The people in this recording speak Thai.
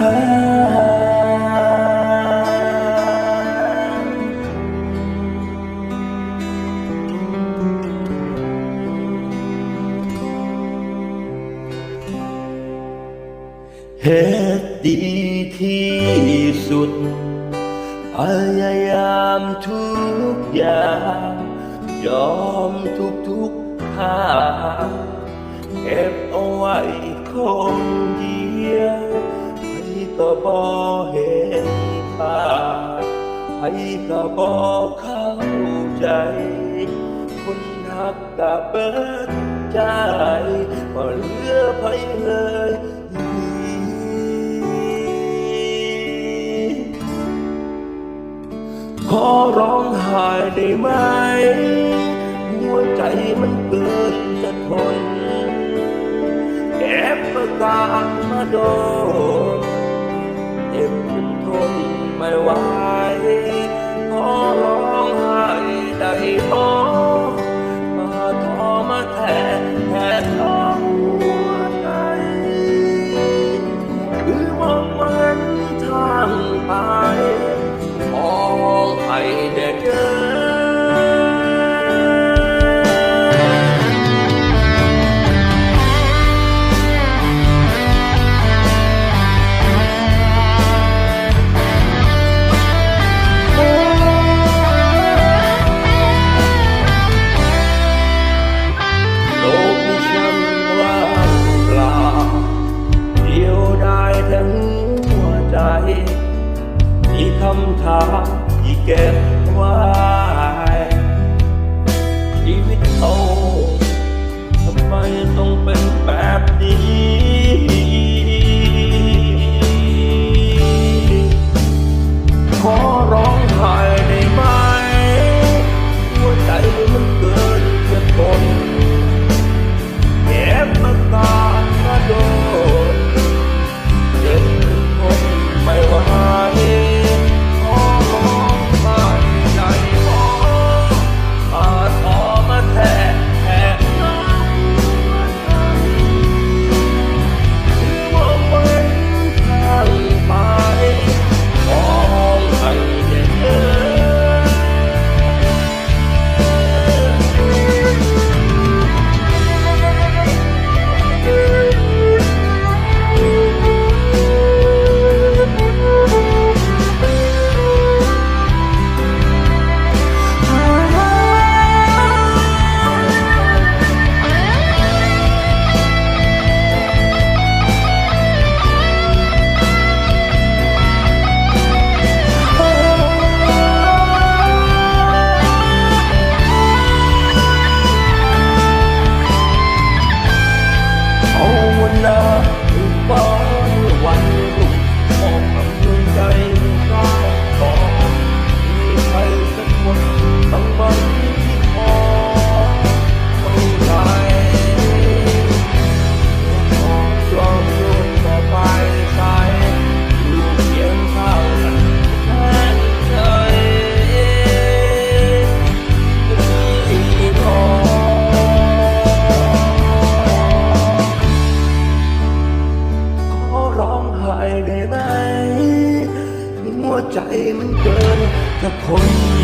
เหตุดีที่สุด พยายามทุกอย่าง ยอมทุกทุกทางเก็บเอาไว้คนเดียว ก็บ่เห็นค่าใครก็บ่เข้าใจ คนหักกะเบิดใจบ่เหลือไผเลยขอร้องหายได้ไหม หัวใจมันเกินจะทนแอบประกาศมาโดน คำถามที่เก็บไว้ชีวิตเราทำไมต้องเป็นแบบนี้ ใจมันเกินกับคน